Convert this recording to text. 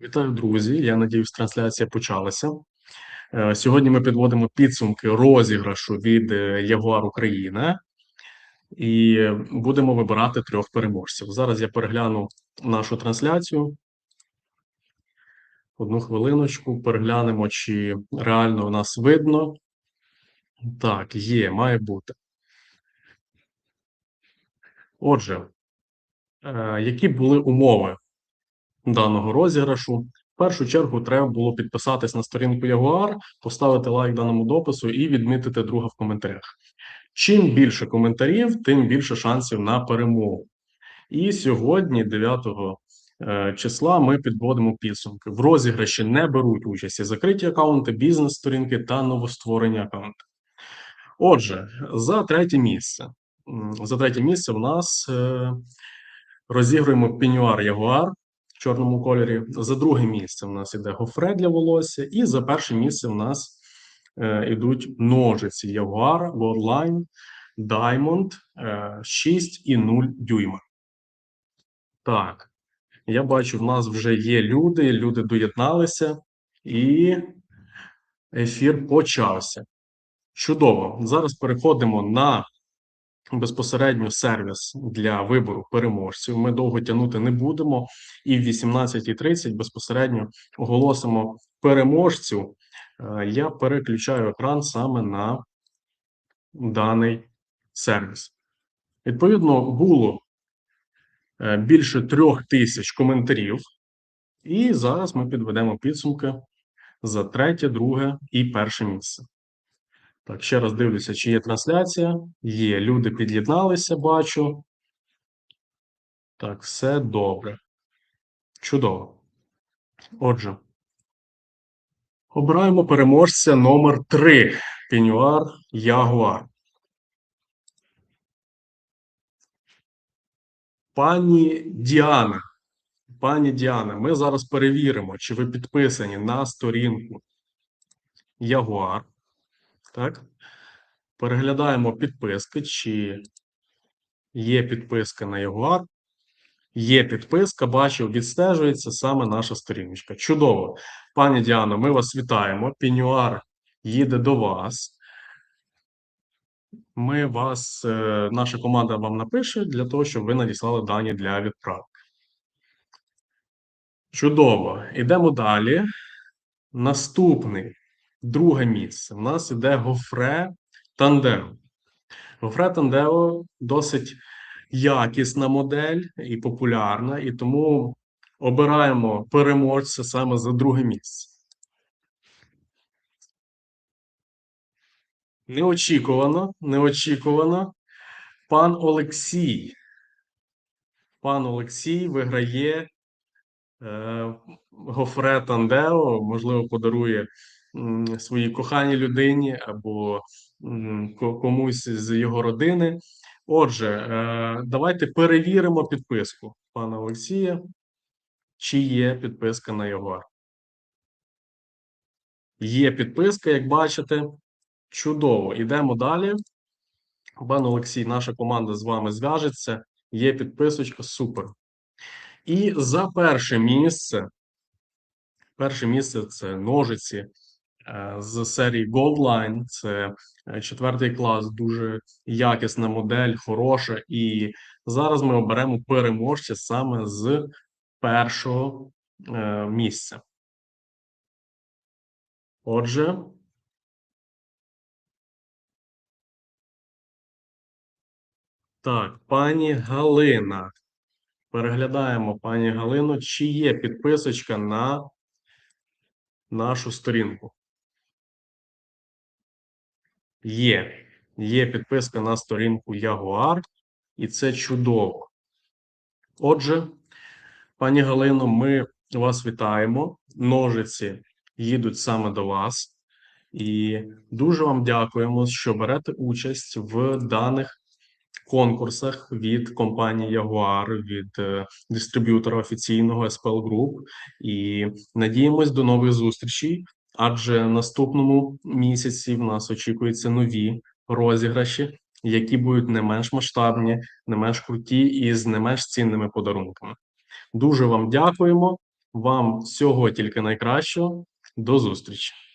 Вітаю, друзі! Я надіюсь, трансляція почалася. Е, Сьогодні ми підводимо підсумки розіграшу від е, Jaguar Україна і будемо вибирати трьох переможців. Зараз я перегляну нашу трансляцію. Одну хвилиночку, переглянемо, чи реально у нас видно. Так, є, має бути. Отже, е, які були умови даного розіграшу? В першу чергу треба було підписатись на сторінку Jaguar, поставити лайк даному допису і відмітити друга в коментарях. Чим більше коментарів, тим більше шансів на перемогу. І сьогодні, 9 е, числа, ми підводимо підсумки. В розіграші не беруть участь і закриті аккаунти, бізнес-сторінки та новостворені аккаунти. Отже, за третє місце. За третє місце в нас е, розігруємо пенюар Ягуар чорному кольорі. За друге місце в нас іде гофре для волосся, і за перше місце в нас е, ідуть ножиці Ягуар Worldline Diamond е, 6,0 дюйма. Так, я бачу, в нас вже є люди, люди доєдналися, і ефір почався. Чудово. Зараз переходимо на безпосередньо сервіс для вибору переможців. Ми довго тягнути не будемо, і в 18.30 безпосередньо оголосимо переможців. Е, Я переключаю екран саме на даний сервіс. Відповідно, було е, більше трьох тисяч коментарів, і зараз ми підведемо підсумки за третє, друге і перше місце. Так, ще раз дивлюся, чи є трансляція. Є, люди під'єдналися, бачу. Так, все добре. Чудово. Отже, обираємо переможця номер 3 Пенюар Ягуар. Пані Діана. Пані Діана, ми зараз перевіримо, чи ви підписані на сторінку Ягуар. Так. Переглядаємо підписки, чи є підписка на Ягуар. Є підписка, бачив, відстежується саме наша сторіночка. Чудово. Пані Діано, ми вас вітаємо. Пінюар їде до вас. Ми вас, е, наша команда вам напише для того, щоб ви надіслали дані для відправки. Чудово. Йдемо далі. Наступний, друге місце. У нас іде Гофре Тандео. Гофре Тандео досить якісна модель і популярна, і тому обираємо переможця саме за друге місце. Неочікувано, неочікувано. Пан Олексій. Пан Олексій виграє е, Гофре Тандео, можливо, подарує своїй коханій людині або комусь з його родини. Отже, е, давайте перевіримо підписку пана Олексія, чи є підписка на його. Є підписка, як бачите. Чудово. Ідемо далі. Пан Олексій, наша команда з вами зв'яжеться. Є підписочка, супер. І за перше місце. Перше місце це ножиці з серії Goldline. Це е, четвертий клас, дуже якісна модель, хороша. І зараз ми оберемо переможця саме з першого е, місця. Отже, так, пані Галина. Переглядаємо пані Галину, чи є підписочка на нашу сторінку. Є. Є підписка на сторінку Ягуар, і це чудово. Отже, пані Галино, ми вас вітаємо. Ножиці їдуть саме до вас. І дуже вам дякуємо, що берете участь в даних конкурсах від компанії Jaguar, від е, дистриб'ютора офіційного SPL Group. І надіємось до нових зустрічей, адже наступному місяці в нас очікуються нові розіграші, які будуть не менш масштабні, не менш круті і з не менш цінними подарунками. Дуже вам дякуємо. Вам всього тільки найкращого. До зустрічі!